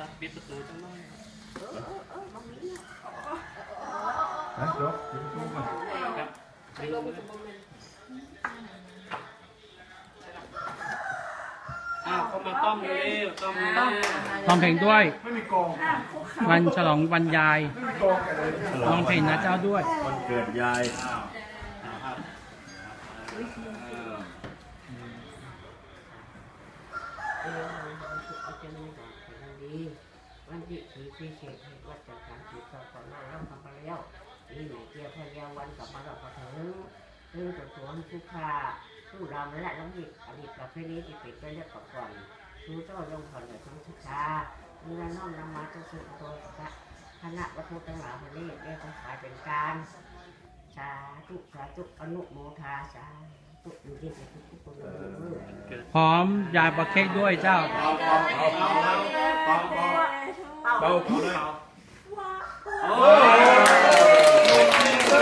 ตัดปิดประตูจังเลยนะยกปิดประตูก่อนครับอ้าวเข้ามาต้อมเร็วต้อมเร็วร้องเพลงด้วย ไม่มีกองวันฉลองวันยายไม่มีกองกันเลยร้องเพลงนะเจ้าด้วย วันเกิดยายอ้าวอ้าวอ้าว เออเอาจะมีดอกเป็นดีวันที่สี่สี่เศษให้วัดจัดการติดต่อก่อนมาแล้วทำไปแล้วนี่หนูเกี่ยวพยาวันกลับมาเราก็ถึงเรื่องตัวสวนผู้ค้าผู้รำและน้ำดิบอดีตประเพณีที่ปิดไปเรียกก่อนรู้เจ้าลงผ่อนในทั้งทุกชาเมีน้ำน้อมนำมาจะสืบตัวสักคณะวัตถุทั้งหลายวันนี้เรียกขายเป็นการสาธุสาธุอนุโมทาสาธุอยู่ที่ทุกทุกคน หอมยาประเค้กด้วยเจ้า เป่าเป่าเป่าเป่าเป่าเป่า